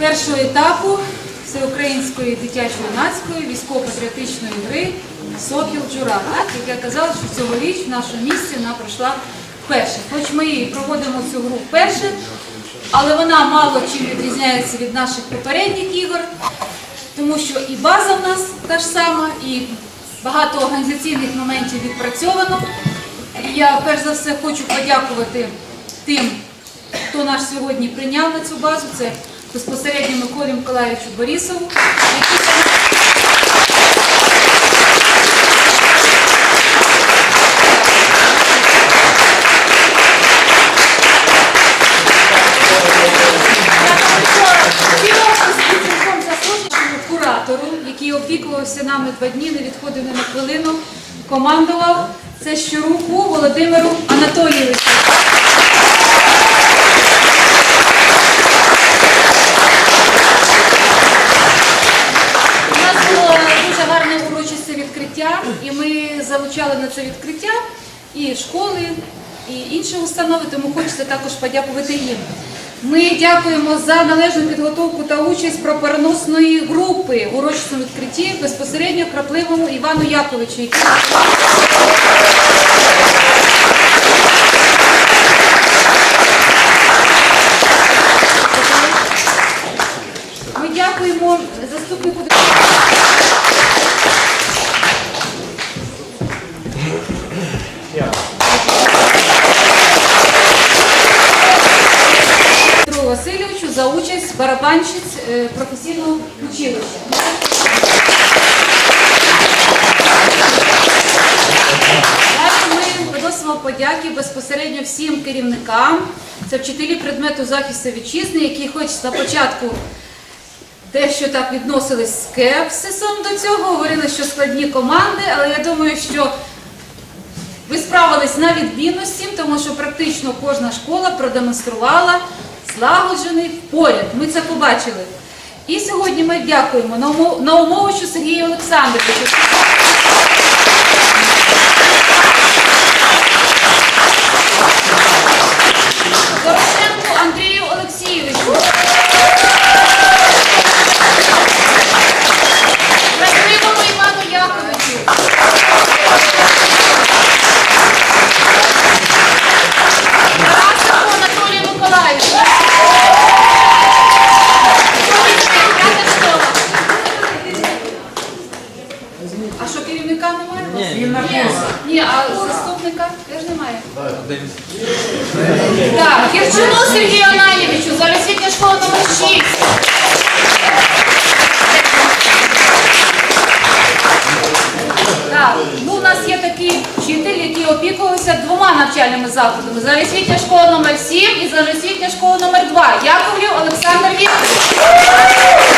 першого етапу всеукраїнської дитячо-юнацької військово-патріотичної гри Сокіл Джура. Як я казала, що цьогоріч в нашому місті вона пройшла вперше. Хоч ми її проводимо цю гру вперше, але вона мало чим відрізняється від наших попередніх ігор, тому що і база в нас та ж сама, і багато організаційних моментів відпрацьовано. І я перш за все хочу подякувати тим, хто нас сьогодні прийняв на цю базу. Це безпосередньо Миколі Миколаївичу Борисову, який куратору, який опікувався нами два дні, не відходив ні на хвилину, командував. Це щоруку Володимиру Анатолійовичу. У нас було дуже гарне урочисте відкриття, і ми залучали на це відкриття і школи, і інші установи, тому хочеться також подякувати їм. Ми дякуємо за належну підготовку та участь прапороносної групи в урочисному відкритті безпосередньо крапливому Івану Яковичу, Ми дякуємо заступнику Петру Васильовичу за участь барабанщиць е, професійного училища. Ми виносимо подяки безпосередньо всім керівникам. Це вчителі предмету захисту вітчизни, які хоч на початку дещо так відносились скепсисом до цього, говорили, що складні команди, але я думаю, що ви справились на відмінності, тому що практично кожна школа продемонструвала злагоджений поряд. Ми це побачили. І сьогодні ми дякуємо Наумо- Наумовичу Сергію Олександровичу. Заступника теж немає. Так, Кірчуну Сергію Ананєвичу, загальноосвітня школа номер 6. Так, ну у нас є такий вчитель, який опікувався двома навчальними закладами. Загальноосвітня школа номер 7 і загальноосвітня школа номер 2. Яковлів Олександр Вікторович.